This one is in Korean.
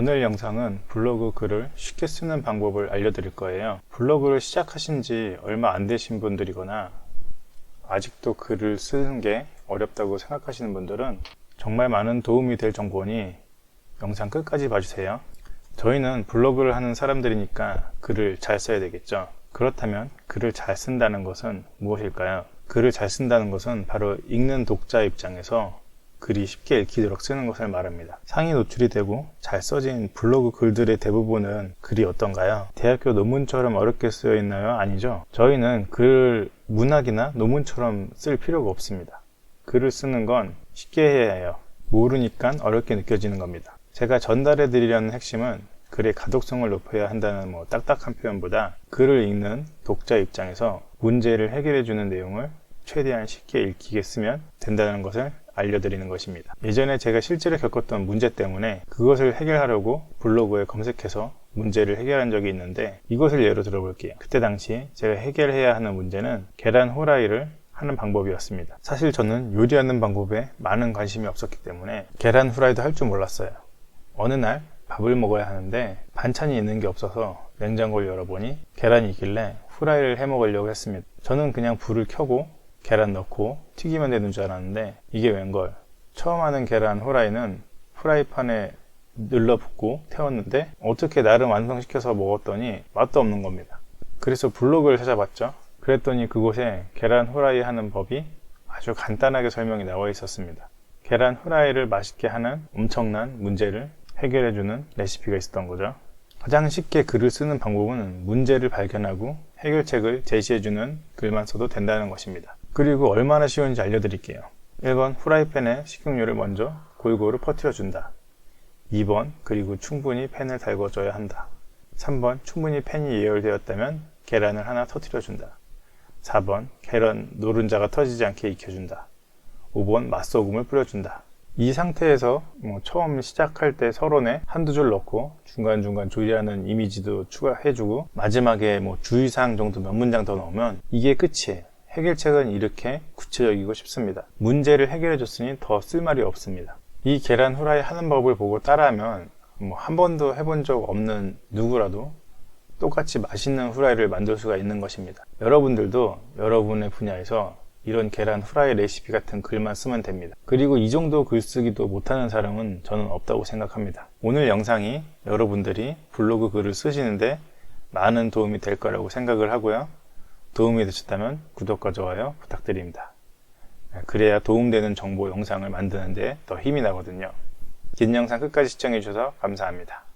오늘 영상은 블로그 글을 쉽게 쓰는 방법을 알려드릴 거예요. 블로그를 시작하신 지 얼마 안 되신 분들이거나 아직도 글을 쓰는 게 어렵다고 생각하시는 분들은 정말 많은 도움이 될 정보니 영상 끝까지 봐주세요. 저희는 블로그를 하는 사람들이니까 글을 잘 써야 되겠죠. 그렇다면 글을 잘 쓴다는 것은 무엇일까요? 글을 잘 쓴다는 것은 바로 읽는 독자 입장에서 글이 쉽게 읽히도록 쓰는 것을 말합니다. 상위 노출이 되고 잘 써진 블로그 글들의 대부분은 글이 어떤가요? 대학교 논문처럼 어렵게 쓰여 있나요? 아니죠. 저희는 글 문학이나 논문처럼 쓸 필요가 없습니다. 글을 쓰는 건 쉽게 해야 해요. 모르니까 어렵게 느껴지는 겁니다. 제가 전달해 드리려는 핵심은 글의 가독성을 높여야 한다는 뭐 딱딱한 표현보다 글을 읽는 독자 입장에서 문제를 해결해 주는 내용을 최대한 쉽게 읽히게 쓰면 된다는 것을 알려드리는 것입니다. 예전에 제가 실제로 겪었던 문제 때문에 그것을 해결하려고 블로그에 검색해서 문제를 해결한 적이 있는데 이것을 예로 들어볼게요. 그때 당시 제가 해결해야 하는 문제는 계란 호라이를 하는 방법이었습니다. 사실 저는 요리하는 방법에 많은 관심이 없었기 때문에 계란 후라이도 할 줄 몰랐어요. 어느 날 밥을 먹어야 하는데 반찬이 있는 게 없어서 냉장고를 열어보니 계란이 있길래 후라이를 해 먹으려고 했습니다. 저는 그냥 불을 켜고 계란 넣고 튀기면 되는 줄 알았는데 이게 웬걸 처음 하는 계란 후라이는 프라이팬에 눌러붙고 태웠는데 어떻게 나름 완성시켜서 먹었더니 맛도 없는 겁니다. 그래서 블로그를 찾아봤죠. 그랬더니 그곳에 계란 후라이 하는 법이 아주 간단하게 설명이 나와 있었습니다. 계란 후라이를 맛있게 하는 엄청난 문제를 해결해주는 레시피가 있었던 거죠. 가장 쉽게 글을 쓰는 방법은 문제를 발견하고 해결책을 제시해주는 글만 써도 된다는 것입니다. 그리고 얼마나 쉬운지 알려드릴게요. 1번 후라이팬에 식용유를 먼저 골고루 퍼뜨려준다. 2번 그리고 충분히 팬을 달궈줘야 한다. 3번 충분히 팬이 예열되었다면 계란을 하나 터뜨려준다. 4번 계란 노른자가 터지지 않게 익혀준다. 5번 맛소금을 뿌려준다. 이 상태에서 뭐 처음 시작할 때 서론에 한두 줄 넣고 중간중간 조리하는 이미지도 추가해주고 마지막에 뭐 주의사항 정도 몇 문장 더 넣으면 이게 끝이에요. 해결책은 이렇게 구체적이고 쉽습니다. 문제를 해결해 줬으니 더 쓸 말이 없습니다. 이 계란 후라이 하는 법을 보고 따라하면 뭐 한 번도 해본 적 없는 누구라도 똑같이 맛있는 후라이를 만들 수가 있는 것입니다. 여러분들도 여러분의 분야에서 이런 계란 후라이 레시피 같은 글만 쓰면 됩니다. 그리고 이 정도 글쓰기도 못하는 사람은 저는 없다고 생각합니다. 오늘 영상이 여러분들이 블로그 글을 쓰시는데 많은 도움이 될 거라고 생각을 하고요. 도움이 되셨다면 구독과 좋아요 부탁드립니다. 그래야 도움되는 정보 영상을 만드는데 더 힘이 나거든요. 긴 영상 끝까지 시청해 주셔서 감사합니다.